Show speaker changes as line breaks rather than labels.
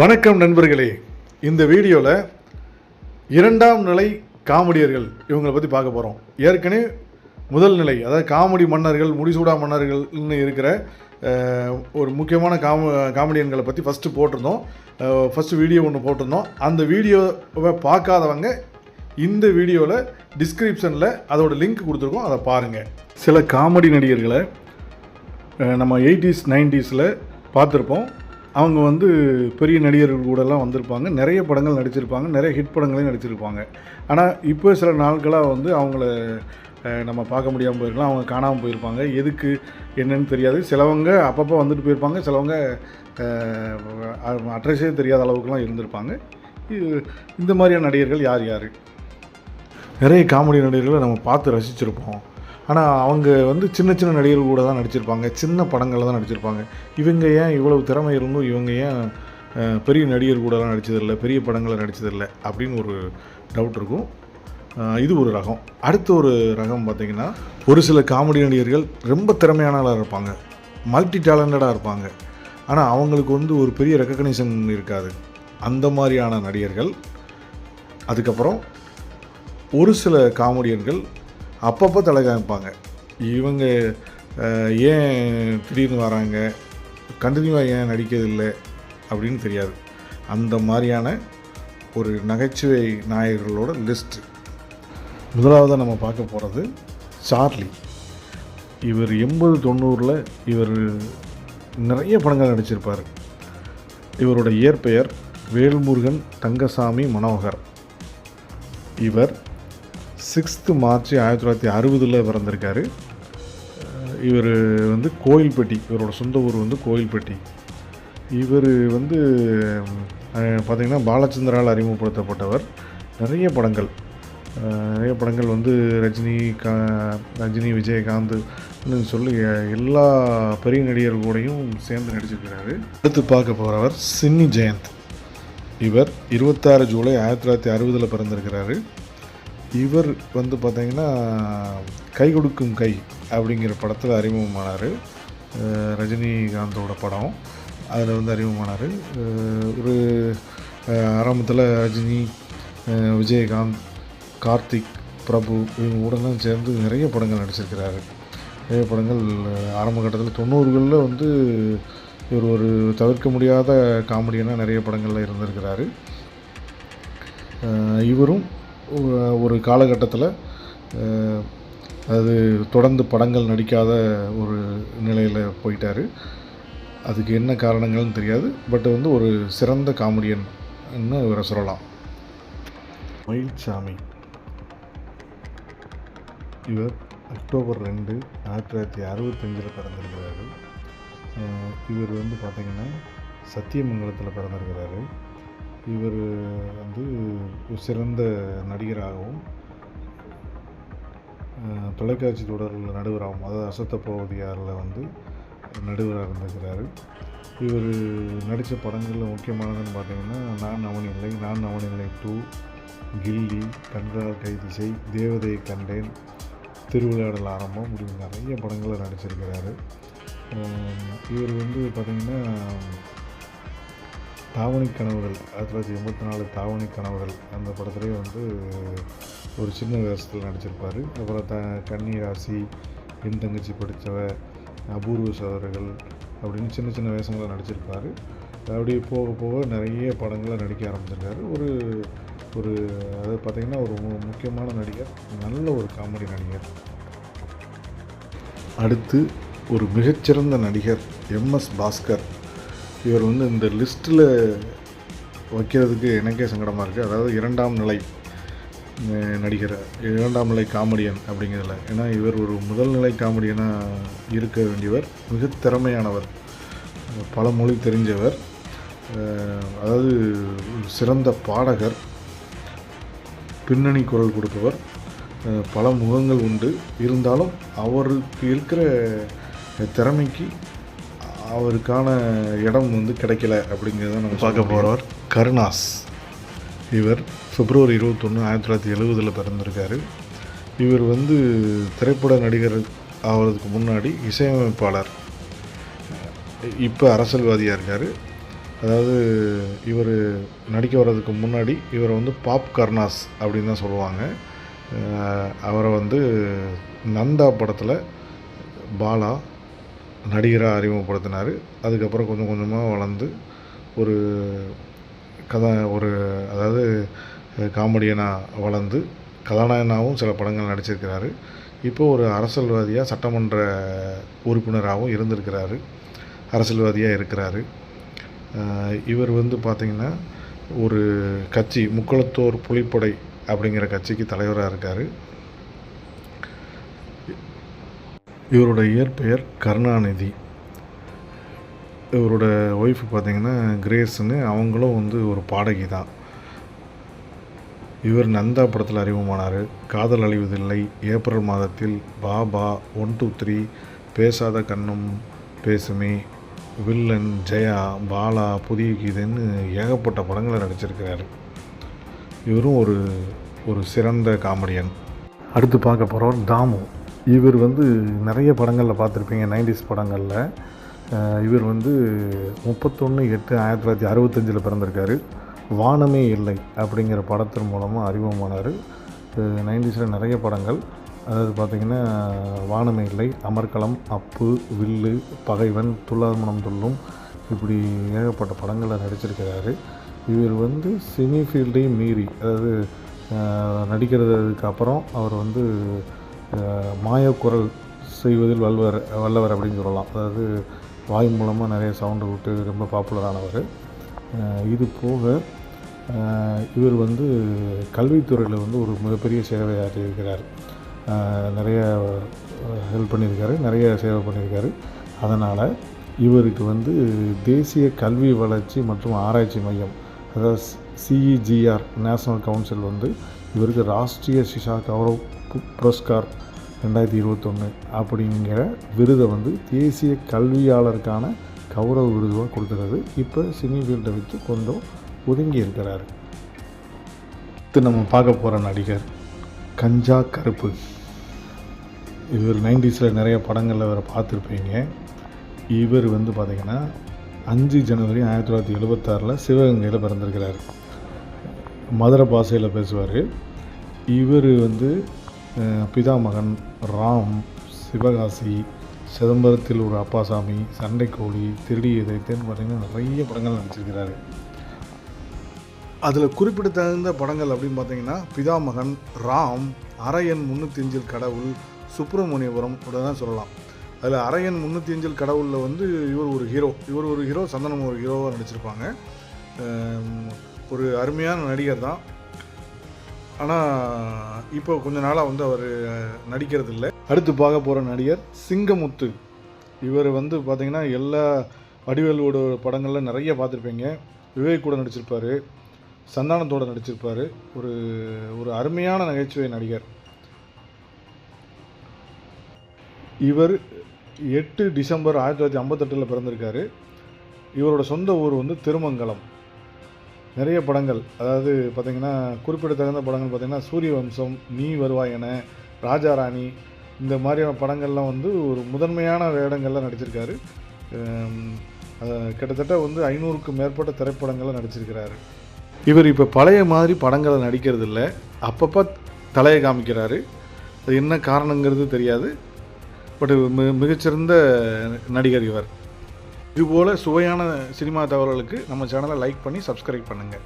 வணக்கம் நண்பர்களே. இந்த வீடியோவில் இரண்டாம் நிலை காமெடியர்கள் இவங்களை பற்றி பார்க்க போகிறோம் ஏற்கனவே முதல் நிலை அதாவது காமெடி மன்னர்கள் முடிசூடா மன்னர்கள்னு இருக்கிற ஒரு முக்கியமான காம காமெடியன்களை பற்றி ஃபஸ்ட்டு போட்டிருந்தோம். ஃபஸ்ட்டு வீடியோ ஒன்று போட்டிருந்தோம். அந்த வீடியோவை பார்க்காதவங்க இந்த வீடியோவில் டிஸ்கிரிப்ஷனில் அதோடய லிங்க் கொடுத்துருக்கோம். அதை பாருங்கள் சில காமெடி நடிகர்களை நம்ம எயிட்டிஸ் நைன்டிஸில் பார்த்துருப்போம். அவங்க வந்து பெரிய நடிகர்கள் கூடலாம் வந்திருப்பாங்க. நிறைய படங்கள் நடிச்சிருப்பாங்க. நிறைய ஹிட் படங்களையும் நடிச்சிருப்பாங்க. ஆனால் இப்போ சில நாட்களாக வந்து அவங்கள நம்ம பார்க்க முடியாமல் போயிருக்கலாம். அவங்க காணாமல் போயிருப்பாங்க. எதுக்கு என்னன்னு தெரியாது. சிலவங்க அப்பப்போ வந்துட்டு போயிருப்பாங்க. சிலவங்க அட்ரஸே தெரியாத அளவுக்குலாம் இருந்திருப்பாங்க. இது- இந்த மாதிரியான நடிகர்கள் யார் யார்? நிறைய காமெடி நடிகர்களை நம்ம பார்த்து ரசிச்சிருப்போம். ஆனால் அவங்க வந்து சின்ன சின்ன நடிகர்கள் கூட தான் நடிச்சிருப்பாங்க. சின்ன படங்களில் தான் நடிச்சிருப்பாங்க. இவங்க ஏன் இவ்வளவு திறமை இருந்தும் இவங்க ஏன் பெரிய நடிகர் கூடலாம் நடித்ததில்லை பெரிய படங்களில் நடித்ததில்லை அப்படின்னு ஒரு டவுட் இருக்கும். இது ஒரு ரகம். அடுத்த ஒரு ரகம் பார்த்திங்கன்னா ஒரு சில காமெடி நடிகர்கள் ரொம்ப திறமையானவர்களாக இருப்பாங்க. மல்டி டேலண்டடாக இருப்பாங்க. ஆனால் அவங்களுக்கு வந்து ஒரு பெரிய ரெக்கக்னிஷன் இருக்காது. அந்த மாதிரியான நடிகர்கள். அதுக்கப்புறம் ஒரு சில காமெடியன்கள் அப்பப்போ தலை காமிப்பாங்க இவங்க ஏன் திடீர்னு வராங்க? கண்டினியூவாக ஏன் நடிக்கிறதில்லை? அப்படின்னு தெரியாது. அந்த மாதிரியான ஒரு நகைச்சுவை நாயகர்களோட லிஸ்ட் முதலாவதாக நம்ம பார்க்க போகிறது சார்லி. இவர் எண்பது தொண்ணூறில் இவர் நிறைய படங்கள் நடிச்சிருப்பார். இவரோட இயற்பெயர் வேல்முருகன் தங்கசாமி மனோகர். இவர் சிக்ஸ்த்து மார்ச் ஆயிரத்தி தொள்ளாயிரத்தி அறுபதில் பிறந்திருக்காரு. இவர் வந்து கோயில்பட்டி இவரோட சொந்த ஊர் வந்து கோயில்பட்டி. இவர் வந்து பார்த்திங்கன்னா பாலச்சந்திரால் அறிமுகப்படுத்தப்பட்டவர். நிறைய படங்கள் நிறைய படங்கள் வந்து ரஜினி கா ரஜினி விஜயகாந்த் சொல்லி எல்லா பெரிய நடிகர்கள் கூடயும் சேர்ந்து நடிச்சிருக்கிறாரு. அடுத்து பார்க்க போகிறவர் சின்னி ஜெயந்த். இவர் இருபத்தாறு ஜூலை ஆயிரத்தி தொள்ளாயிரத்தி அறுபதில் பிறந்திருக்கிறாரு. இவர் வந்து பார்த்திங்கன்னா கை கொடுக்கும் கை அப்படிங்கிற படத்தில் அறிமுகமானார். ரஜினிகாந்தோட படம் அதில் வந்து அறிமுகமானார். ஒரு ஆரம்பத்தில் ரஜினி விஜயகாந்த் கார்த்திக் பிரபு இவங்க கூடலாம் சேர்ந்து நிறைய படங்கள் நடிச்சிருக்கிறாரு. நிறைய படங்கள் ஆரம்ப கட்டத்தில் தொண்ணூறுகளில் வந்து இவர் ஒரு தவிர்க்க முடியாத காமெடியனாக நிறைய படங்களில் இருந்திருக்கிறாரு. இவரும் ஒரு காலகட்டத்தில் அது தொடர்ந்து படங்கள் நடிக்காத ஒரு நிலையில் போயிட்டார். அதுக்கு என்ன காரணங்கள்னு தெரியாது. பட் வந்து ஒரு சிறந்த காமெடியன் இவரை சொல்லலாம். மயில்சாமி. இவர் அக்டோபர் ரெண்டு ஆயிரத்தி தொள்ளாயிரத்தி அறுபத்தஞ்சில் பிறந்திருக்கிறாரு. இவர் வந்து பார்த்திங்கன்னா சத்தியமங்கலத்தில் பிறந்திருக்கிறாரு. இவர் வந்து ஒரு சிறந்த நடிகராகவும் தொலைக்காட்சி தொடரில் நடுவராகவும் அதாவது அசத்த போவதியாரில் வந்து நடுவராக இருந்திருக்கிறார். இவர் நடித்த படங்களில் முக்கியமானதுன்னு பார்த்தீங்கன்னா நான் அவனில்லை நான் அவனில்லை டூ கில்லி கன்றால் கைதிசை தேவதையை கண்டேன் திருவிளையாடல் ஆரம்பம் இப்படி நிறைய படங்களில் நடிச்சிருக்கிறாரு. இவர் வந்து பார்த்திங்கன்னா தாவணி கனவுகள் ஆயிரத்தி தொள்ளாயிரத்தி எண்பத்தி நாலு தாவணி கனவுகள் அந்த படத்துலேயே வந்து ஒரு சின்ன வேஷத்தில் நடிச்சிருப்பார். அப்புறம் த கன்னிராசி என் தங்கச்சி படித்தவ அபூர்வ சோதரர்கள் அப்படின்னு சின்ன சின்ன வேஷங்களை நடிச்சிருப்பார். அப்படி போக போக நிறைய படங்களை நடிக்க ஆரம்பிச்சிருக்காரு. ஒரு ஒரு அதாவது பார்த்திங்கன்னா ஒரு மு- முக்கியமான நடிகர் நல்ல ஒரு காமெடி நடிகர். அடுத்து ஒரு மிகச்சிறந்த நடிகர் எம்எஸ் பாஸ்கர். இவர் வந்து இந்த லிஸ்ட்டில் வைக்கிறதுக்கு எனக்கே சங்கடமாக இருக்குது அதாவது இரண்டாம் நிலை நடிகர் இரண்டாம் நிலை காமெடியன் அப்படிங்கிறதுல. ஏன்னா இவர் ஒரு முதல் நிலை காமெடியனாக இருக்க வேண்டியவர் மிக திறமையானவர் பல மொழி தெரிஞ்சவர் அதாவது ஒரு சிறந்த பாடகர் பின்னணி குரல் கொடுப்பவர் பல முகங்கள் உண்டு. இருந்தாலும் அவருக்கு இருக்கிற திறமைக்கு அவருக்கான இடம் வந்து கிடைக்கல அப்படிங்கிறத நம்ம பார்க்க போகிறவர் கருணாஸ். இவர் பிப்ரவரி இருபத்தொன்று ஆயிரத்தி தொள்ளாயிரத்தி எழுபதில் பிறந்திருக்காரு. இவர் வந்து திரைப்பட நடிகர் ஆகிறதுக்கு முன்னாடி இசையமைப்பாளர். இப்போ அரசியல்வாதியாக இருக்கார். அதாவது இவர் நடிக்க வர்றதுக்கு முன்னாடி இவரை வந்து பாப் கர்னாஸ் அப்படின்னு தான் சொல்லுவாங்க. அவரை வந்து நந்தா படத்தில் பாலா நடிகராக அறிமுகப்படுத்தினார். அதுக்கப்புறம் கொஞ்சம் கொஞ்சமாக வளர்ந்து ஒரு கதா ஒரு அதாவது காமெடியனாக வளர்ந்து கதாநாயகனாகவும் சில படங்கள் நடிச்சிருக்கிறாரு. இப்போ ஒரு அரசியல்வாதியாக சட்டமன்ற உறுப்பினராகவும் இருந்திருக்கிறாரு. அரசியல்வாதியாக இருக்கிறாரு. இவர் வந்து பார்த்திங்கன்னா ஒரு கட்சி முக்குளத்தோர் புலிப்படை அப்படிங்கிற கட்சிக்கு தலைவராக இருக்கார். இவரோட இயற்பெயர் கருணாநிதி. இவரோட ஒய்ஃப் பார்த்தீங்கன்னா கிரேஸ்னு அவங்களும் வந்து ஒரு பாடகி தான். இவர் நந்தா படத்தில் அறிமுகமானார். காதல் அழிவதில்லை. ஏப்ரல் மாதத்தில் பாபா ஒன் டூ த்ரீ பேசாத கண்ணும் பேசுமே. வில்லன் ஜெயா பாலா புதிய கீதைன்னு ஏகப்பட்ட படங்களை நடிச்சிருக்கிறாரு. இவரும் ஒரு ஒரு சிறந்த காமெடியன். அடுத்து பார்க்க போகிறவர் தாமு. இவர் வந்து நிறைய படங்களில் பார்த்துருப்பீங்க நைன்டிஸ் படங்களில். இவர் வந்து முப்பத்தொன்று எட்டு ஆயிரத்தி தொள்ளாயிரத்தி அறுபத்தஞ்சில் பிறந்திருக்காரு. வானமே இல்லை அப்படிங்கிற படத்தின் மூலமாக அறிமுகமானார் நைன்டிஸில் நிறைய படங்கள். அதாவது பார்த்திங்கன்னா வானமே இல்லை அமர்க்களம் அப்பு வில்லு பகைவன் துள்ளாதமனம் துள்ளும் இப்படி ஏகப்பட்ட படங்களில் நடிச்சிருக்கிறாரு. இவர் வந்து சினி ஃபீல்டையும் மீறி அதாவது நடிக்கிறதுக்கு அப்புறம் அவர் வந்து மாயக்குரல் செய்வதில் வல்லவர் வல்லவர் அப்படின்னு சொல்லலாம். அதாவது வாய் மூலமாக நிறைய சவுண்டு விட்டு ரொம்ப பாப்புலரானவர் இது போக இவர் வந்து கல்வித்துறையில் வந்து ஒரு மிகப்பெரிய சேவை ஆற்றியிருக்கிறார். நிறைய ஹெல்ப் பண்ணியிருக்காரு நிறைய சேவை பண்ணியிருக்காரு. அதனால் இவருக்கு வந்து தேசிய கல்வி வளர்ச்சி மற்றும் ஆராய்ச்சி மையம் அதாவது சிஇஜிஆர் நேஷ்னல் கவுன்சில் வந்து இவருக்கு ராஷ்ட்ரிய சிஷா கௌரவ் புரஸ்கார் ரெண்டாயிரத்தி இருபத்தொன்று அப்படிங்கிற விருதை வந்து தேசிய கல்வியாளருக்கான கௌரவ விருதுவாக கொடுக்குறது. இப்போ சினி ஃபீல்டை விட்டு கொஞ்சம் ஒதுங்கி இருக்கிறார். அடுத்து நம்ம பார்க்க போகிற நடிகர் கஞ்சா கருப்பு. இவர் நைன்டிஸில் நிறைய படங்களில் வேறு பார்த்துருப்பீங்க. இவர் வந்து பார்த்திங்கன்னா அஞ்சு ஜனவரி ஆயிரத்தி தொள்ளாயிரத்தி எழுபத்தாறில் சிவகங்கையில் பிறந்திருக்கிறார். மதுரை பாஷையில் பேசுவார். இவர் வந்து பிதாமகன் ராம் சிவகாசி சிதம்பரத்தில் ஒரு அப்பாசாமி சண்டைக்கோழி திருடியதை தேன் பார்த்திங்கன்னா நிறைய படங்கள் நடிச்சிருக்கிறாரு. அதில் குறிப்பிடத்தகுந்த படங்கள் அப்படின்னு பார்த்தீங்கன்னா பிதாமகன் ராம் அரையன் முன்னூற்றி அஞ்சில் கடவுள் சுப்பிரமணியபுரம் கூட தான் சொல்லலாம். அதில் அரையன் முன்னூற்றி அஞ்சில் கடவுளில் வந்து இவர் ஒரு ஹீரோ இவர் ஒரு ஹீரோ சந்தனம் ஒரு ஹீரோவாக நடிச்சிருப்பாங்க. ஒரு அருமையான நடிகர் தான். ஆனால் இப்போ கொஞ்ச நாளாக வந்து அவர் நடிக்கிறது இல்லை அடுத்து பார்க்க போகிற நடிகர் சிங்கமுத்து. இவர் வந்து பார்த்திங்கன்னா எல்லா வடிவேலோட படங்களில் நிறைய பார்த்துருப்பீங்க. விவேக் கூட நடிச்சிருப்பார். சந்தானத்தோட நடிச்சிருப்பார். ஒரு ஒரு அருமையான நகைச்சுவை நடிகர். இவர் எட்டு டிசம்பர் ஆயிரத்தி தொள்ளாயிரத்தி ஐம்பத்தெட்டில் பிறந்திருக்காரு. இவரோட சொந்த ஊர் வந்து திருமங்கலம். நிறைய படங்கள். அதாவது பார்த்திங்கன்னா குறிப்பிடத்தகுந்த படங்கள் பார்த்திங்கன்னா சூரிய வம்சம் நீ வருவாய் என ராஜாராணி இந்த மாதிரியான படங்கள்லாம் வந்து ஒரு முதன்மையான வேடங்களில் நடிச்சிருக்காரு. கிட்டத்தட்ட வந்து ஐநூறுக்கும் மேற்பட்ட திரைப்படங்களில் நடிச்சிருக்கிறாரு. இவர் இப்போ பழைய மாதிரி படங்களை நடிக்கிறது இல்லை அப்பப்போ தலையை காமிக்கிறாரு. அது என்ன காரணங்கிறது தெரியாது. பட் மிகச்சிறந்த நடிகர் இவர். இதுபோல் சுவையான சினிமா தகவல்களுக்கு நம்ம சேனலை லைக் பண்ணி சப்ஸ்கிரைப் பண்ணுங்கள்